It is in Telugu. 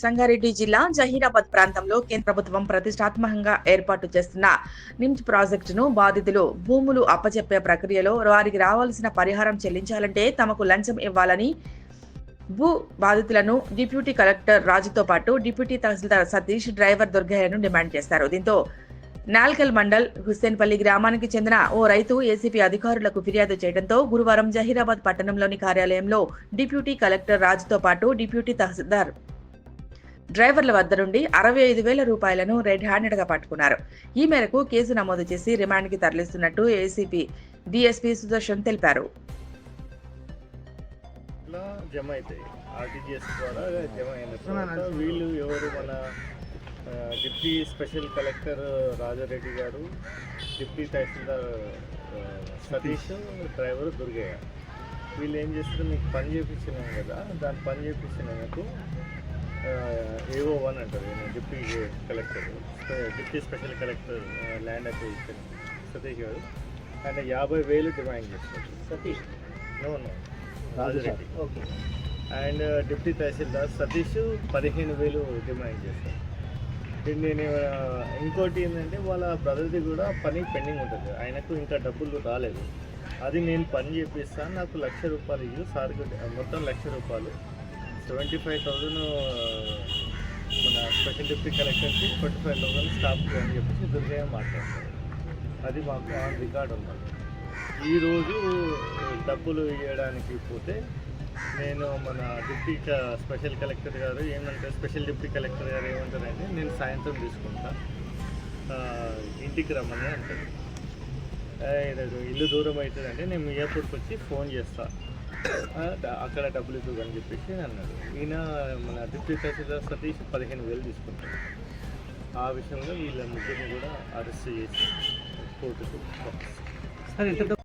సంగారెడ్డి జిల్లా జహీరాబాద్ ప్రాంతంలో కేంద్ర ప్రభుత్వం ప్రతిష్టాత్మకంగా ఏర్పాటు చేస్తున్న నిమ్స్ ప్రాజెక్టును బాధితులు భూములు అప్పచెప్పే ప్రక్రియలో వారికి రావాల్సిన పరిహారం చెల్లించాలంటే తమకు లంచం ఇవ్వాలని భూ బాధితులను డిప్యూటీ కలెక్టర్ రాజుతో పాటు డిప్యూటీ తహసీల్దార్ సతీష్ డ్రైవర్ దుర్గయ్యను డిమాండ్ చేశారు. దీంతో నాల్కల్ మండల్ హుస్సేన్పల్లి గ్రామానికి చెందిన ఓ రైతు ఏసీపీ అధికారులకు ఫిర్యాదు చేయడంతో గురువారం జహీరాబాద్ పట్టణంలోని కార్యాలయంలో డిప్యూటీ కలెక్టర్ రాజుతో పాటు డిప్యూటీ తహసీల్దార్ డ్రైవర్ల వద్ద నుండి అరవై ఐదు వేల రూపాయలను రెడ్ హ్యాండెడ్గా పట్టుకున్నారు. ఈ మేరకు కేసు నమోదు చేసి రిమాండ్కి తరలిస్తున్నట్టు ఏసీపీ డిఎస్పీ సుదర్శన్ తెలిపారు. జమ అవుతాయి ఆర్టీజీఎస్ ద్వారా జమ అయిన వీళ్ళు ఎవరు మన deputy special collector Raja Reddy garu deputy తహసీల్దార్ సతీష్. డ్రైవర్ దుర్గయ్య. వీళ్ళు ఏం చేస్తారు? మీకు పని చేపించినాం కదా దాని పని చేపించినందుకు ఏఓ వన్ అంటారు. Deputy collector. Deputy special collector land acquisition Satish garu. ఆయన యాభై వేలు డిమాండ్ చేస్తారు Satish? No no. Raja Reddy. Okay. And deputy తహసీల్దార్ సతీష్ పదిహేను వేలు డిమాండ్ చేశారు దీన్ని నేను ఇంకోటి ఏంటంటే వాళ్ళ బ్రదర్ది కూడా పని పెండింగ్ ఉంటుంది. ఆయనకు ఇంకా డబ్బులు రాలేదు. అది నేను పని చేపిస్తాను. నాకు లక్ష రూపాయలు ఇవ్వు సార్కి మొత్తం లక్ష రూపాయలు. సెవెంటీ ఫైవ్ థౌజండ్ మన స్పెషల్ డిప్యూటీ కలెక్టర్కి ట్వంటీ ఫైవ్ థౌసండ్ స్టాఫ్కి అని చెప్పేసి దుర్గయ్య మాట్లాడతారు అది మాకు ఆన్ రికార్డ్ ఉన్నది. ఈరోజు డబ్బులు ఇవ్వడానికి పోతే నేను మన డిప్యూటీ స్పెషల్ కలెక్టర్ గారు ఏమంటారు స్పెషల్ డిప్యూటీ కలెక్టర్ గారు ఏమంటారంటే నేను సాయంత్రం తీసుకుంటా. ఇంటికి రమ్మని అంటారు. ఇల్లు దూరం అవుతుందంటే నేను మీ ఎయిర్పోర్ట్కి వచ్చి ఫోన్ చేస్తాను అక్కడ డబ్బులు ఇద్దు అని చెప్పేసి అన్నాడు. ఈయన మన డిప్యూటీ తహసీల్దార్ సతీష్ పదిహేను వేలు తీసుకుంటాడు. ఆ విషయంలో వీళ్ళ ముగ్గురిని కూడా అరెస్ట్ చేసి కోర్టుకు పంపిస్తారు. సార్ ఎంత